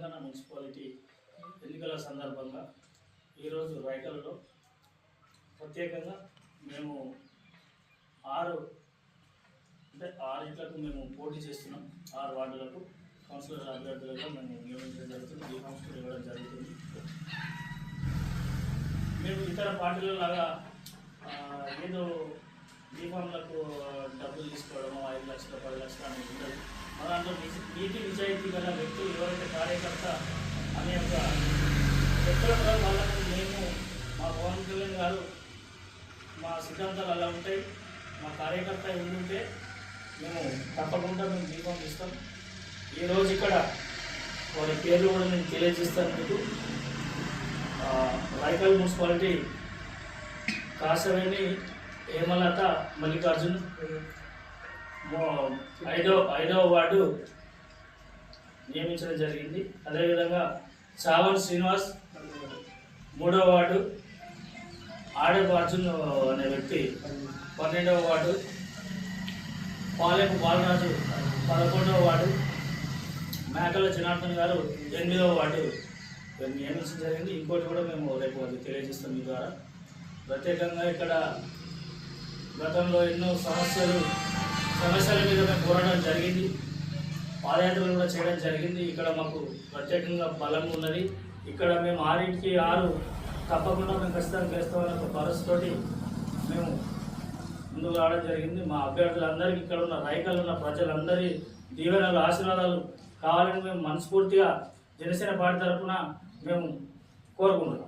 Telangana municipality ఎన్నికల సందర్భంగా ఈరోజు రైతులలో ప్రత్యేకంగా మేము ఆరు అంటే ఆరు ఇంట్లకు మేము పోటీ చేస్తున్నాం. ఆరు వార్డులకు కౌన్సిలర్ అభ్యర్థులుగా మేము నియమించడం జరుగుతుంది. ఈ కౌన్సిలర్ ఇవ్వడం జరుగుతుంది. మేము ఇతర పార్టీల లాగా ఏదో దీపంలకు డబ్బులు తీసుకోవడము ఐదు లక్షలు పది లక్షలు అనేది ఉండదు. మన నిజ- నీతి నిజాయితీ గల వ్యక్తులు ఎవరైతే కార్యకర్త అనే ఒక వ్యక్తుల ద్వారా మేము మా పవన్ కళ్యాణ్ గారు మా సిద్ధాంతాలు అలా ఉంటాయి. మా కార్యకర్త ఉండుంటే మేము తప్పకుండా మేము దీపం ఇస్తాం ఈరోజు ఇక్కడ వారి పేర్లు కూడా నేను తెలియజేస్తాను మీకు ఆ, రాయకల్ మున్సిపాలిటీ కాసవేణి హేమలత మల్లికార్జున్ ఐదో ఐదో ఐదవ వార్డు నియమించడం జరిగింది. అదేవిధంగా చావన్ శ్రీనివాస్ మూడవ వార్డు ఆడపు అర్జున్ అనే వ్యక్తి పన్నెండవ వార్డు పాలెపు బాలరాజు పదకొండవ వార్డు మేకల జనార్దన్ గారు ఎనిమిదవ వార్డు నియమించడం జరిగింది. ఇంకోటి కూడా మేము రేపు అది తెలియజేస్తాం మీ ద్వారా. ప్రత్యేకంగా ఇక్కడ గతంలో ఎన్నో సమస్యలు సమస్యల మీద మేము పోరాటం జరిగింది. పాదయాత్రలు కూడా చేయడం జరిగింది. ఇక్కడ మాకు ప్రత్యేకంగా బలం ఉన్నది. ఇక్కడ మేము ఆరింటికి ఆరు తప్పకుండా మేము ఖచ్చితంగా చేస్తామని ఒక భరోసాతోటి మేము ముందుకు రావడం జరిగింది. మా అభ్యర్థులందరికీ ఇక్కడ ఉన్న రైకలు ఉన్న ప్రజలందరి దీవెనలు ఆశీర్వాదాలు కావాలని మేము మనస్ఫూర్తిగా జనసేన పార్టీ తరఫున మేము కోరుకుంటున్నాం.